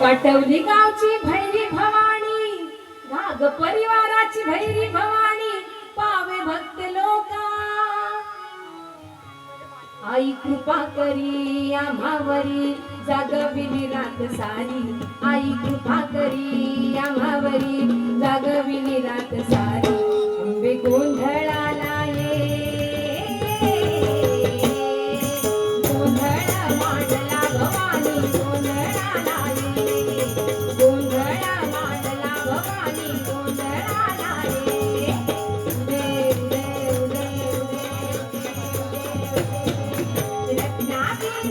पाठवली गावची भैरी भवानी नाग परिवाराची भैरी भवानी पावे भक्त लोका. आई कृपा करी आम्हावरी जागविली रात सारी. आई कृपा करी आम्हावरी जागविली रात सारी.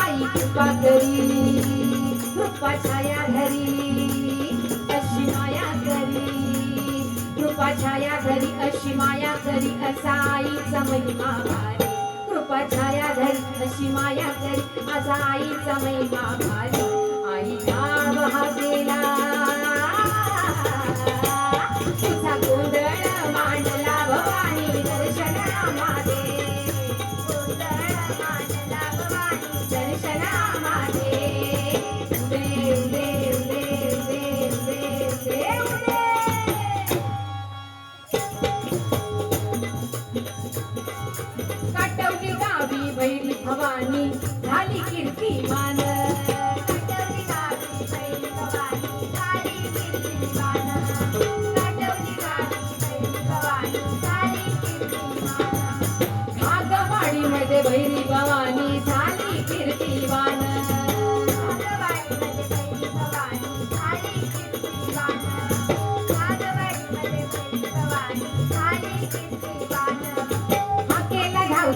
आई कृपा करी कृपा छाया घरी अशी माया करी. कृपा छाया घरी अशी माया करी असा आईचा महिमा भारी. कृपा छाया धरी अशी माया करी असा आईचा महिमा भारी. काटवली गावी बैल भवानी झाली कीर्ती मान.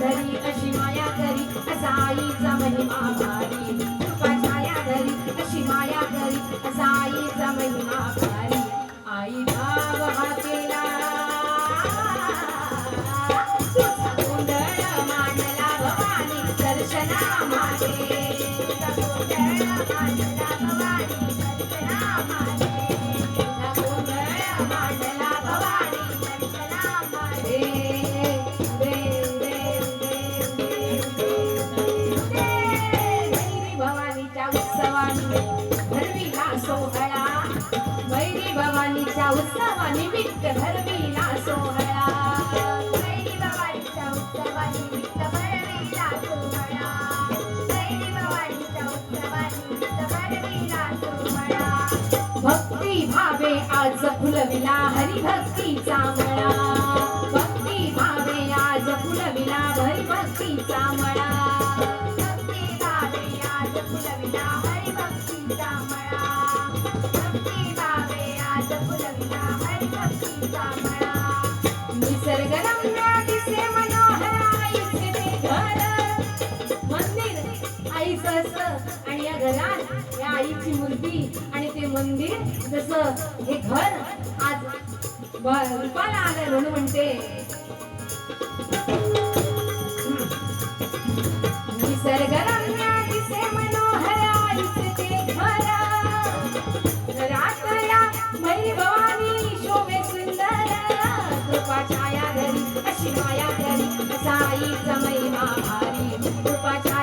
धरी अशी माया करी असा आईचा महिमा सोहळा. वैरी भवानीच्या उत्सवानिमित्त धरवीला सोहळा. भवानीच्या उत्सवानिमित्त भरविला सोहळा. भवानीच्या उत्सवानिमित्त भरविला सोहळा. भक्ती भावे आज फुलविला हरिभक्तीचा मळा. भक्ती भावे आज फुलविला हरिभक्तीचा मळा. असतं या आईची मूर्ती आणि ते मंदिर जसं हे घर आज रूपाला आलं म्हणून म्हणते. निसर्गरम्य दिसे मनोहर आईचे ते घर. रात्र्या मैरी भवानी शोभे सुंदर. कृपा छाया धरी अशी माया धरी असा आईचा महिमा भारी. कृपा छाया